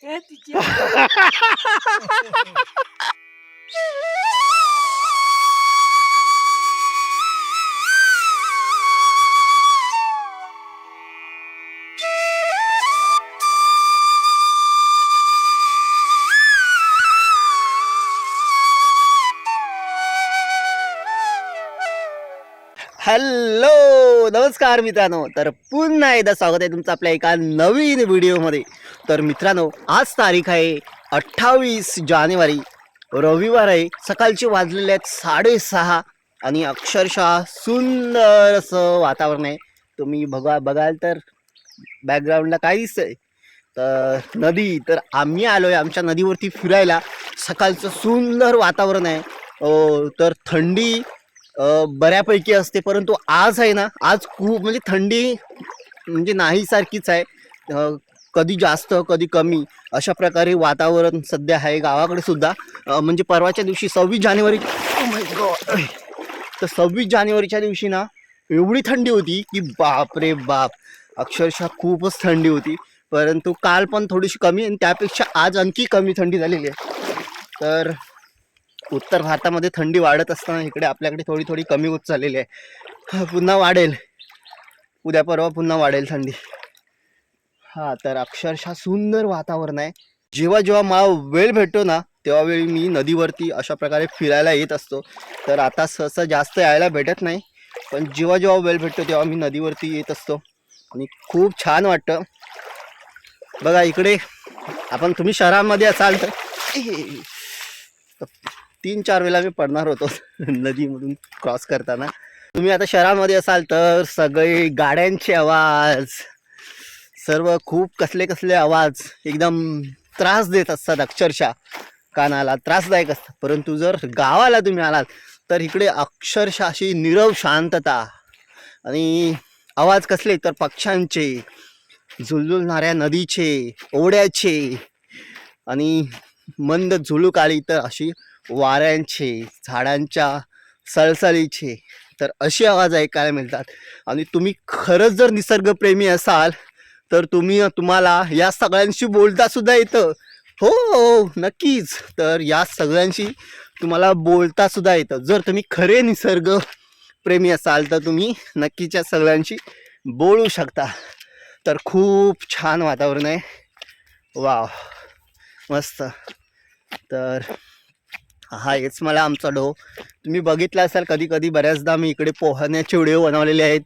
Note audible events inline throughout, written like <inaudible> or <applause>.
Это дело. <laughs> नमस्कार मित्रांनो तर पुन्हा एकदा स्वागत आहे तुमचं आपल्या एका नवीन व्हिडिओमध्ये. तर मित्रांनो आज तारीख आहे अठ्ठावीस जानेवारी. रविवार आहे सकाळचे वाजलेले आहेत साडेसहा आणि अक्षरशः सुंदर असं वातावरण आहे. तुम्ही बघा बघाल तर बॅकग्राऊंडला काय दिसतंय. तर नदी तर आम्ही आलो आहे आमच्या नदीवरती फिरायला. सकाळचं सुंदर वातावरण आहे. हो, तर थंडी बऱ्यापैकी असते. परंतु आज आहे ना आज खूप म्हणजे थंडी म्हणजे नाही सारखीच आहे कधी जास्त कधी कमी अशा प्रकारे वातावरण सध्या आहे गावाकडे सुद्धा. म्हणजे परवाच्या दिवशी सव्वीस जानेवारी oh तर सव्वीस जानेवारीच्या दिवशी ना एवढी थंडी होती की बाप रे बाप. अक्षरशः खूपच थंडी होती. परंतु काल पण थोडीशी कमी आणि त्यापेक्षा आज आणखी कमी थंडी झालेली आहे. तर उत्तर भारतामध्ये थंडी वाढत असताना इकडे आपल्याकडे थोडी थोडी कमी होत चाललेली आहे. पुन्हा वाढेल. उद्या परवा पुन्हा वाढेल थंडी. हा तर अक्षरशः सुंदर वातावरण आहे. जेव्हा जेव्हा मला वेळ भेटतो ना तेव्हा वेळी मी नदीवरती अशा प्रकारे फिरायला येत असतो. तर आता सहसा जास्त यायला भेटत नाही पण जेव्हा जेव्हा वेळ भेटतो तेव्हा मी नदीवरती येत असतो. आणि खूप छान वाटतं. बघा इकडे आपण तुम्ही शहरामध्ये असाल तर तीन चार वेळा मी पडणार होतो <laughs> नदीमधून क्रॉस करताना. तुम्ही आता शहरामध्ये असाल तर सगळे गाड्यांचे आवाज सर्व खूप कसले कसले आवाज एकदम त्रास देत असतात अक्षरशः कानाला. त्रासदायक असतात. परंतु जर गावाला तुम्ही आलात तर इकडे अक्षरशः अशी निरव शांतता आणि आवाज कसले तर पक्ष्यांचे झुलझुलणाऱ्या नदीचे ओढ्याचे आणि मंद झुळूक आली तर अशी वाऱ्यांचे झाडांच्या सळसळीचे तर असे आवाज ऐकायला मिळतात. आणि तुम्ही खरंच जर निसर्गप्रेमी असाल तर तुम्ही तुम्हाला या सगळ्यांशी बोलता सुद्धा येतं. हो हो नक्कीच. तर या सगळ्यांशी तुम्हाला बोलता सुद्धा येतं. जर तुम्ही खरे निसर्ग प्रेमी असाल तर तुम्ही नक्कीच या सगळ्यांशी बोलू शकता. तर खूप छान वातावरण आहे. वाव. मस्त. तर हा हेच मला आमचा डो. तुम्ही बघितला असाल कधी कधी बऱ्याचदा मी इकडे पोहण्याचे व्हिडिओ बनवलेले आहेत.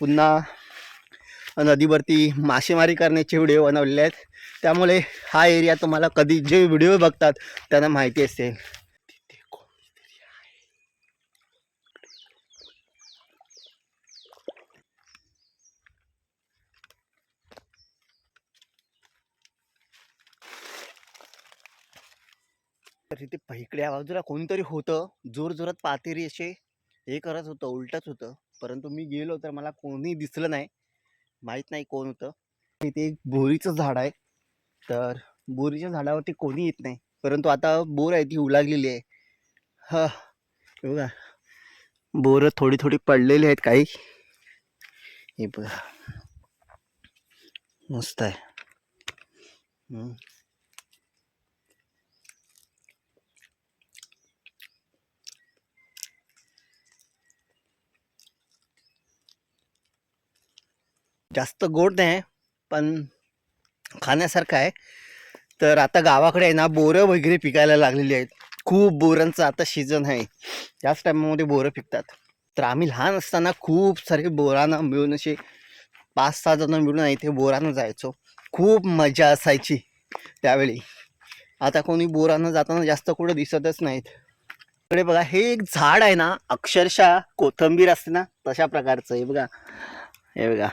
पुन्हा नदीवरती मासेमारी करण्याचे व्हिडिओ बनवलेले आहेत. त्यामुळे हा एरिया तुम्हाला कधी जे व्हिडिओ बघतात त्यांना माहिती असेल. तर तिथे पहिकड्या बाजूला कोणीतरी होतं. जोर जोरात पातेरी असे हे करत होतं उलटच होतं. परंतु मी गेलो तर मला कोणी दिसलं नाही. माहीत नाही कोण होतं. तिथे एक बोरीचं झाड आहे. तर बोरीच्या झाडावरती कोणी येत नाही. परंतु आता बोर आहे ती उलागलेली आहे. हा. बघा. बोरं थोडी थोडी पडलेली आहेत काही. हे बघा. मस्त आहे. जास्त गोड नाही पण खाण्यासारखं आहे. तर आता गावाकडे आहे ना बोरं वगैरे पिकायला लागलेली आहेत. खूप बोरांचं आता सीझन आहे. याच टायमामध्ये बोरं पिकतात. तर आम्ही लहान असताना खूप सारे बोरांना मिळून असे पाच सहा जण मिळून इथे बोरानं जायचो. खूप मजा असायची त्यावेळी. आता कोणी बोरानं जाताना जास्त कुठं दिसतच नाहीत. इकडे बघा हे एक झाड आहे ना अक्षरशः कोथंबीर असते ना तशा प्रकारचं हे बघा. हे बघा.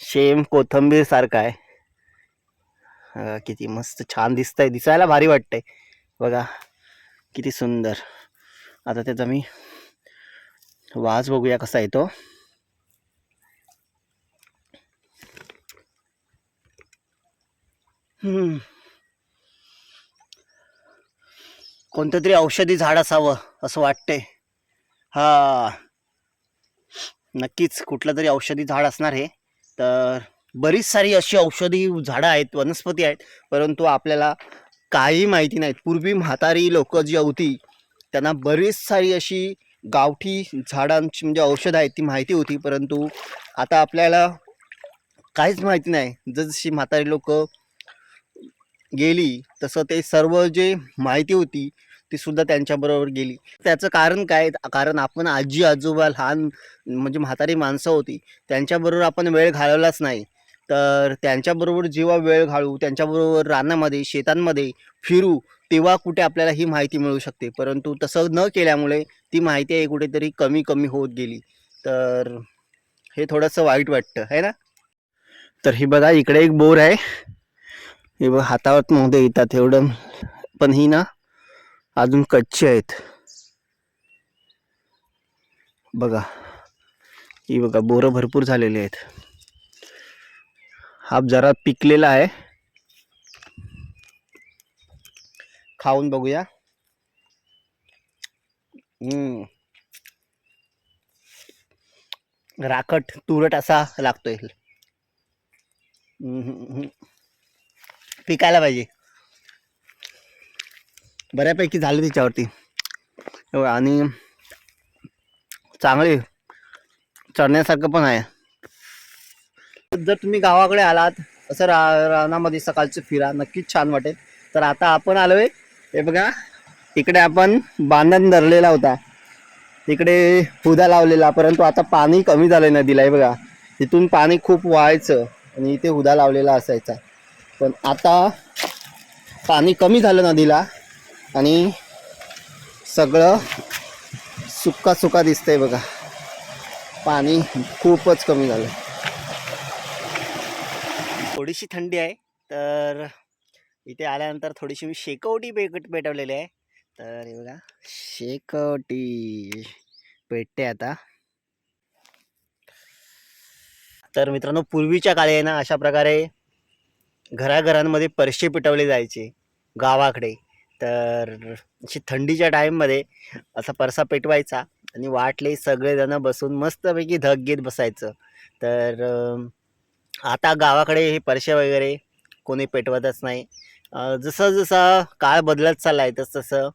शेम कोथंबीर सारखा आहे. किती मस्त छान दिसतंय. दिसायला भारी वाटतंय. बघा किती सुंदर. आता त्याचा मी वास बघूया कसा येतो. कोणतं तरी औषधी झाड असावं असं वाटतंय. हा. नक्कीच कुठलं तरी औषधी झाड असणार हे. तर बरीच सारी अशी औषधी झाडं आहेत वनस्पती आहेत परंतु आपल्याला काही माहिती नाहीत. पूर्वी म्हातारी लोक जी होती त्यांना बरीच सारी अशी गावठी झाडांची म्हणजे औषधं आहेत ती माहिती होती परंतु आता आपल्याला काहीच माहिती नाही. जशी म्हातारी लोकं गेली तसं ते सर्व जे माहिती होती ती सुद्धा त्यांच्याबरोबर गेली. त्याचं कारण काय? कारण आपण आजी आजोबा लहान म्हणजे म्हातारी माणसं होती. त्यांच्याबरोबर आपण वेळ घालवलाच नाही. तर त्यांच्याबरोबर जेव्हा वेळ घालू त्यांच्याबरोबर रानामध्ये शेतांमध्ये फिरू तेव्हा कुठे आपल्याला ही माहिती मिळू शकते. परंतु तसं न केल्यामुळे ती माहिती आहे कुठेतरी कमी कमी होत गेली. तर हे थोडंसं वाईट वाटतं आहे ना? तर हे बघा इकडे एक बोर आहे. हे बघ हातावर नव्हते येतात एवढं. पण ही ना अजून कच्चे आहेत. बघा ही बघा बोरं भरपूर झालेले आहेत. हा जरा पिकलेला आहे. खाऊन बघूया. राखट तुरट असा लागतोय. पिकायला पाहिजे. बऱ्यापैकी झालं त्याच्यावरती हो, आणि चांगले चढण्यासारखं पण आहे. जर तुम्ही गावाकडे आलात असं रा रानामध्ये सकाळचं फिरा नक्कीच छान वाटेल. तर आता आपण आलो आहे हे बघा इकडे आपण बांधण धरलेला होता. तिकडे हुदा लावलेला परंतु आता पाणी कमी झालंय नदीला हे बघा. तिथून पाणी खूप व्हायचं आणि इथे हुदा लावलेला असायचा. पण आता पाणी कमी झालं नदीला आणि सगळं सुक्का सुका दिसतंय बघा. पाणी खूपच कमी झालं थोडीशी थंडी आहे तर इथे आल्यानंतर थोडीशी मी शेकवटी पेट पेटवलेली आहे. तर हे बघा शेकवटी पेटते आता. तर मित्रांनो पूर्वीच्या काळी आहे ना अशा प्रकारे घराघरांमध्ये परशे पिटवले जायचे गावाकडे. तर अशी थंडीच्या टाईममध्ये असा परसा पेटवायचा आणि वाटले सगळेजणं बसून मस्तपैकी धग घेत बसायचं. तर आता गावाकडे हे परशे वगैरे कोणी पेटवतच नाही. जसं जसं काळ बदलत चालला आहे तसं तसं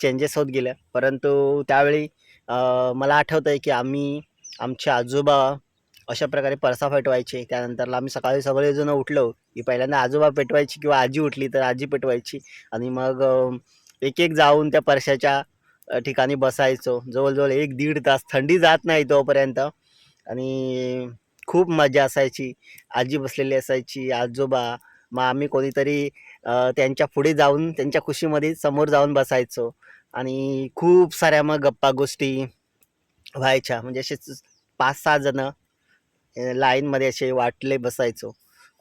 चेंजेस होत गेलं. परंतु त्यावेळी मला आठवतं आहे की आम्ही आमचे आजोबा अशा प्रकारे परसा पेटवायचे. त्यानंतरला आम्ही सकाळी सगळेजण उठलो. की पहिल्यांदा आजोबा पेटवायची किंवा आजी उठली तर आजी पेटवायची. आणि मग एक एक जाऊन त्या परशाच्या ठिकाणी बसायचो. जवळजवळ एक दीड तास थंडी जात नाही तोपर्यंत. आणि खूप मजा असायची. आजी बसलेली असायची आजोबा मग आम्ही कोणीतरी त्यांच्या पुढे जाऊन त्यांच्या खुशीमध्ये समोर जाऊन बसायचो. आणि खूप साऱ्या मग गप्पा गोष्टी व्हायच्या. म्हणजे असे पाच सहा जणं लाईनमध्ये असे वाटले बसायचो.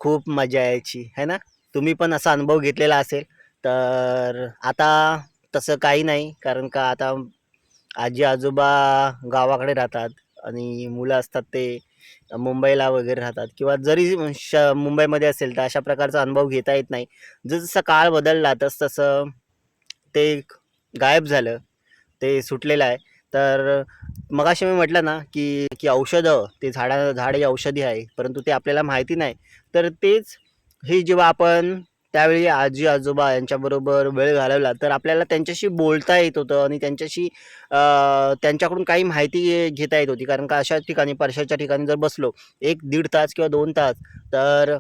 खूप मजा यायची है ना? तुम्ही पण असा अनुभव घेतलेला असेल. तर आता तसं काही नाही कारण का आता आजी आजोबा गावाकडे राहतात आणि मुलं असतात ते मुंबईला वगैरे राहतात. किंवा जरी श मुंबईमध्ये असेल तर अशा प्रकारचा अनुभव घेता येत नाही. जसं काळ बदलला तस तसं ते गायब झालं ते सुटलेलं आहे. तर मगाशी मी म्हटलं ना की की औषधं ते झाडा झाड ही औषधी आहे परंतु ते आपल्याला माहिती नाही. तर तेच हे जेव्हा आपण त्यावेळी आजी आजोबा यांच्याबरोबर वेळ घालवला तर आपल्याला त्यांच्याशी बोलता येत होतं आणि त्यांच्याशी त्यांच्याकडून काही माहिती घेता येत होती. कारण का अशा ठिकाणी परशाच्या ठिकाणी जर बसलो एक दीड तास किंवा दोन तास तर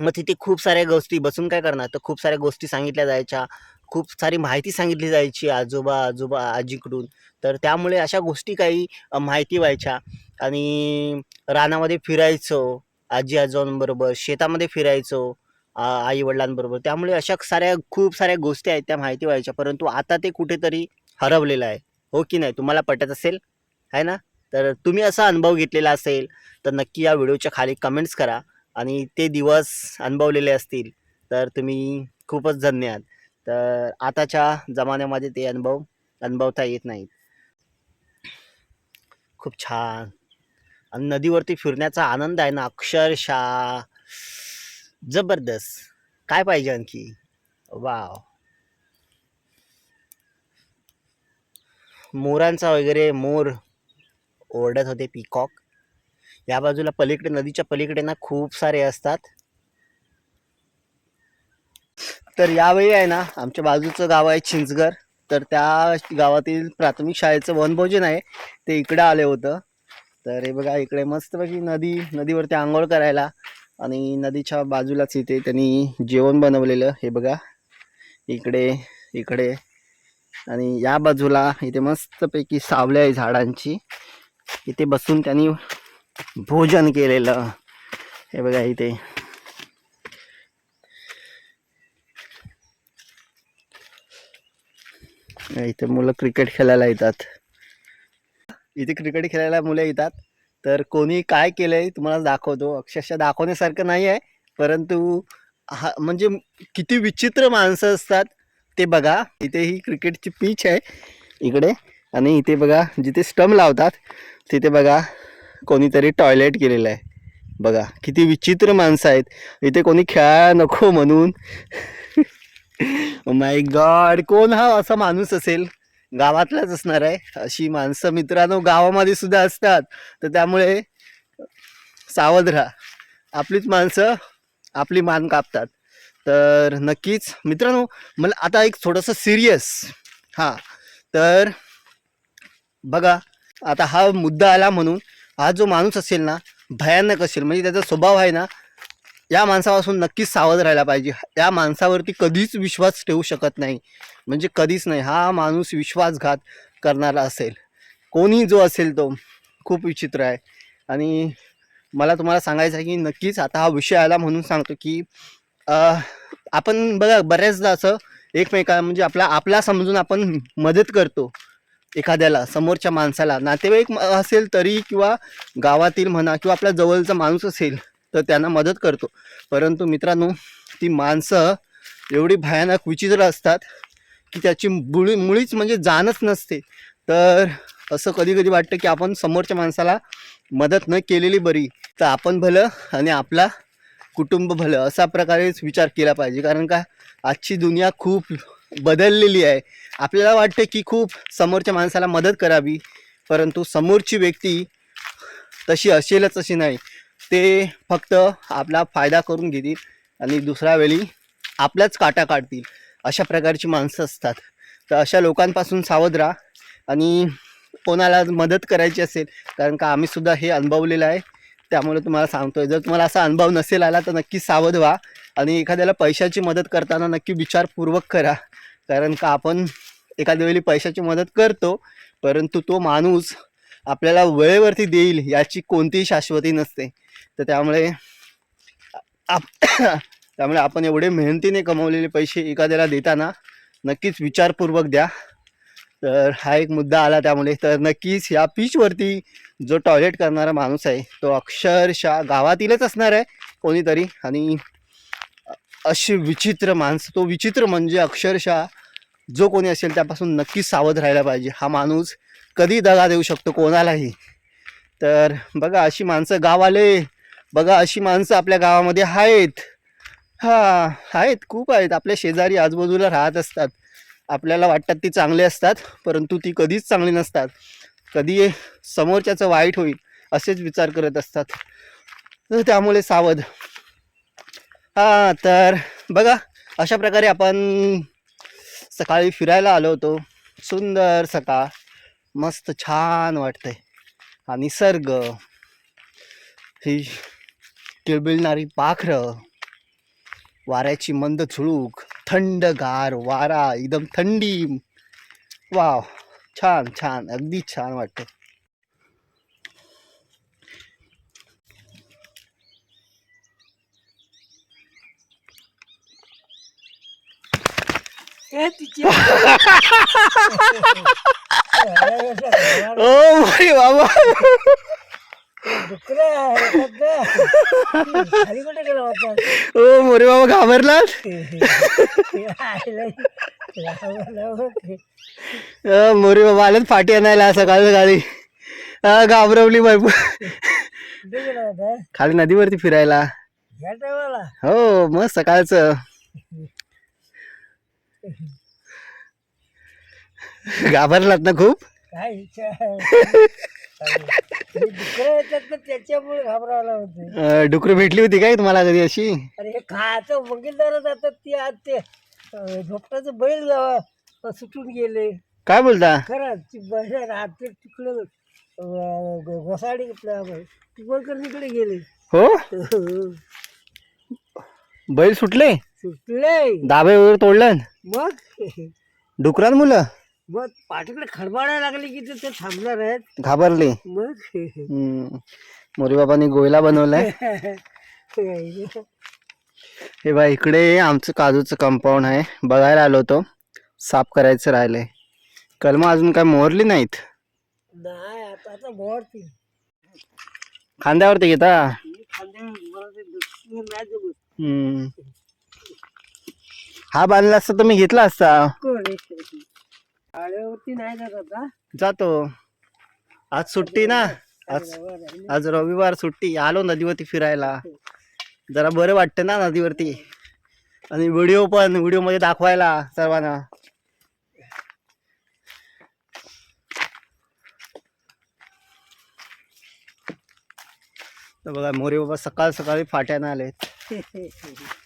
मग तिथे खूप साऱ्या गोष्टी बसून काय करणार? तर खूप साऱ्या गोष्टी सांगितल्या जायच्या. खूप सारी माहिती सांगितली जायची आजोबा आजोबा आजीकडून. तर त्यामुळे अशा गोष्टी काही माहिती व्हायच्या. आणि रानामध्ये फिरायचो आजी आजोबांबरोबर शेतामध्ये फिरायचो आई वडिलांबरोबर त्यामुळे अशा साऱ्या खूप साऱ्या गोष्टी आहेत त्या माहिती व्हायच्या. परंतु आता ते कुठेतरी हरवलेलं आहे. हो की नाही? तुम्हाला पटत असेल? आहे ना? तर तुम्ही असा अनुभव घेतलेला असेल तर नक्की या व्हिडिओच्या खाली कमेंट्स करा. आणि ते दिवस अनुभवलेले असतील तर तुम्ही खूपच धन्यवाद तर आताच्या जमान्यामध्ये ते अनुभव अनुभवता येत नाहीत. खूप छान. आणि नदीवरती फिरण्याचा आनंद आहे ना अक्षरशः जबरदस्त. काय पाहिजे आणखी? वाव. मोरांचा वगैरे मोर ओरडत होते पिकॉक. या बाजूला पलीकडे नदीच्या पलीकडे ना खूप सारे असतात. तर यावेळी आहे ना आमच्या बाजूचं गाव आहे चिंचगर तर त्या गावातील प्राथमिक शाळेचं वनभोजन आहे ते इकडं आले होतं. तर हे बघा इकडे मस्तपैकी नदी नदीवरती आंघोळ करायला आणि नदीच्या बाजूलाच इथे त्यांनी जेवण बनवलेलं हे बघा. इकडे इकडे. आणि या बाजूला इथे मस्तपैकी सावल्या आहे झाडांची. इथे बसून त्यांनी भोजन केलेलं. हे बघा इथे. इथे मुलं क्रिकेट खेळायला येतात. इथे क्रिकेट खेळायला मुलं येतात. तर कोणी काय केलंय तुम्हाला दाखवतो. अक्षरशः दाखवण्यासारखं नाही आहे परंतु हा म्हणजे किती विचित्र माणसं असतात ते बघा. इथे ही क्रिकेटची पिच आहे इकडे. आणि इथे बघा जिथे स्टंप लावतात तिथे बघा कोणीतरी टॉयलेट केलेलं आहे. बघा किती विचित्र माणसं आहेत. इथे कोणी खेळायला नको म्हणून. <laughs> Oh माय गॉड कोण हा असा माणूस असेल? गावातलाच असणार आहे. अशी माणसं मित्रांनो गावामध्ये सुद्धा असतात. तर त्यामुळे सावध राहा. आपलीच माणसं आपली मान कापतात. तर नक्कीच मित्रांनो मला आता एक थोडंसं सिरियस हां तर बघा आता हा मुद्दा आला म्हणून हा जो माणूस असेल ना भयानक असेल. म्हणजे त्याचा स्वभाव आहे ना या माणसापासून नक्कीच सावध राहायला पाहिजे. या माणसावरती कधीच विश्वास ठेवू शकत नाही. म्हणजे कधीच नाही. हा माणूस विश्वासघात करणारा असेल. कोणी जो असेल तो खूप विचित्र आहे. आणि मला तुम्हाला सांगायचं आहे की नक्कीच आता हा विषय आला म्हणून सांगतो की आपण बघा बऱ्याचदा असं एकमेका म्हणजे आपला आपला समजून आपण मदत करतो एखाद्याला समोरच्या माणसाला. नातेवाईक म- असेल तरी किंवा गावातील म्हणा किंवा आपल्या जवळचा माणूस असेल तर त्यांना मदत करतो. परंतु मित्रांनो ती माणसं एवढी भयानक विचित्र असतात की त्याची मुळी मुळीच म्हणजे जाणच नसते. तर असं कधी कधी वाटतं की आपण समोरच्या माणसाला मदत न केलेली बरी तर आपण भलं आणि आपला कुटुंब भलं असा प्रकारेच विचार केला पाहिजे. कारण का आजची दुनिया खूप बदललेली आहे. आपल्याला वाटतं की खूप समोरच्या माणसाला मदत करावी परंतु समोरची व्यक्ती तशी असेलच अशी नाही. ते फक्त आपला फायदा करून घेतील आणि दुसऱ्या वेळी आपल्याच काटा काढतील. अशा प्रकारची माणसं असतात. तर अशा लोकांपासून सावध राहा आणि कोणाला मदत करायची असेल कारण का आम्हीसुद्धा हे अनुभवलेलं आहे. त्यामुळे तुम्हाला सांगतो आहे जर तुम्हाला असा अनुभव नसेल आला तर नक्की सावध व्हा आणि एखाद्याला पैशाची मदत करताना नक्की विचारपूर्वक करा. कारण का आपण एखाद्या वेळी पैशाची मदत करतो परंतु तो माणूस आपल्याला वेळेवरती देईल याची कोणतीही शाश्वती नसते. तर त्यामुळे आप त्यामुळे आपण एवढे मेहनतीने कमवलेले पैसे एखाद्याला देताना नक्कीच विचारपूर्वक द्या. तर हा एक मुद्दा आला त्यामुळे. तर नक्कीच या पीचवरती जो टॉयलेट करणारा माणूस आहे तो अक्षरशः गावातीलच असणार आहे कोणीतरी. आणि अशी विचित्र माणसं तो विचित्र म्हणजे अक्षरशः जो कोणी असेल त्यापासून नक्कीच सावध राहायला पाहिजे. हा माणूस कधी दगा देऊ शकतो कोणालाही. तर बघा अशी माणसं गावाले बघा अशी माणसं आपल्या गावामध्ये आहेत. हा आहेत खूप आहेत. आपल्या शेजारी आजूबाजूला राहत असतात. आपल्याला वाटतात ती चांगले असतात परंतु ती कधीच चांगली नसतात. कधी समोरच्याचं वाईट होईल असेच विचार करत असतात. तर त्यामुळे सावध. हा तर बघा अशा प्रकारे आपण सकाळी फिरायला आलो होतो. सुंदर सकाळ. मस्त छान वाटतंय. हा निसर्ग. ही किळबिळणारी पाखरं वाऱ्याची मंद झुळूक थंडगार वारा एकदम थंडी. वाव छान छान अगदी छान वाटतं. <laughs> ओ बाबा डुकरं खाली कुठे गेला होता ओ मोरे बाबा घाबरलात? मोरे बाबा आलेत फाटी आणायला सकाळी सकाळी. घाबरवली होता खाली नदीवरती फिरायला. हो मग सकाळचं. घाबरलात ना खूप? काय डुकरं येतात तर त्याच्यामुळे घाबरायला होते. अं, डुकरं भेटली होती काय तुम्हाला कधी अशी? अरे हे खायचं वकीलदार जातात ती आज ते अं, झोपटाचं बैल जावा सुटून गेले. काय बोलता? खरंच ती बैल रात्री तिकडं अं, ग- घोसाडी तिकडे गेले. हो? <laughs> बैल सुटले? सुटले. दाबे वगैरे तोडलं? मग? <laughs> डुकरान मुलं? मग पाठीकडे खडबाडायला लागले की ते थांबणार आहेत. घाबरले. मग हम्म. मोरी बाबांनी गोयला बनवलाय. हे बा इकडे आमचं काजूचं कंपाऊंड आहे. बघायला आलो होतो. साफ करायचं राहिलंय. कलमं अजून काय मोरली नाहीत? नाही आता आता मोडती खांद्यावरती घेता. हम्म. हा बांधला असता मी घेतला असता. आळ्यावरती नाही जात आता. जातो. आज सुट्टी ना. आज आज रविवार सुट्टी. आलो नदीवरती फिरायला. जरा बरं वाटतं ना नदीवरती. आणि व्हिडिओ पण व्हिडिओमध्ये दाखवायला सर्वांना. बघा मोरे बाबा सकाळ सकाळी फाट्यानं आलेत. <laughs>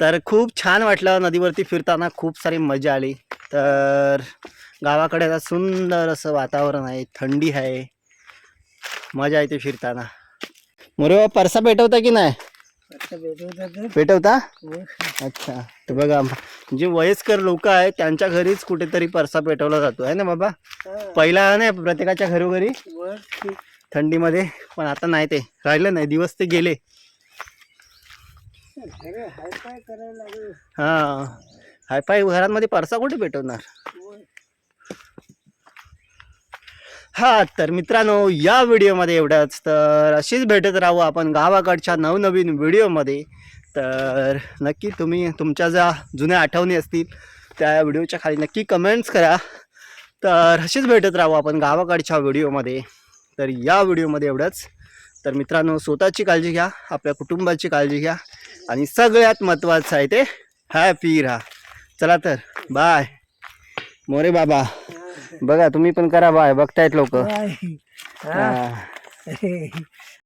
तर खूप छान वाटलं नदीवरती फिरताना खूप सारी मजा आली. तर गावाकडे आता सुंदर असं वातावरण आहे थंडी आहे. मजा येते फिरताना. मोरे बाबा परसा पेटवता की नाही? पेटवता अच्छा. तर बघा जे वयस्कर लोक आहेत त्यांच्या घरीच कुठेतरी परसा पेटवला जातो. आहे ना बाबा. पहिला नाही प्रत्येकाच्या घरोघरी? थंडीमध्ये. पण आता नाही ते. राहिलं नाही. दिवस ते गेले अरे हाय काय करायला लागलं हा. हायफाय घरांमध्ये परसा कुठे पेटवणार? हा तर मित्रांनो या व्हिडिओमध्ये एवढंच. तर अशीच भेटत राहू आपण गावाकडच्या नवनवीन व्हिडिओमध्ये. तर नक्की तुम्ही तुमच्या ज्या जुन्या आठवणी असतील त्या व्हिडिओच्या खाली नक्की कमेंट्स करा. तर अशीच भेटत राहू आपण गावाकडच्या व्हिडिओमध्ये. तर या व्हिडिओमध्ये एवढंच. तर मित्रांनो स्वतःची काळजी घ्या आपल्या कुटुंबाची काळजी घ्या. आणि सगळ्यात महत्त्वाचं आहे ते हॅपी राहा. चला तर बाय मोरे बाबा बघा तुम्ही पण करा बाय बघतायत लोक.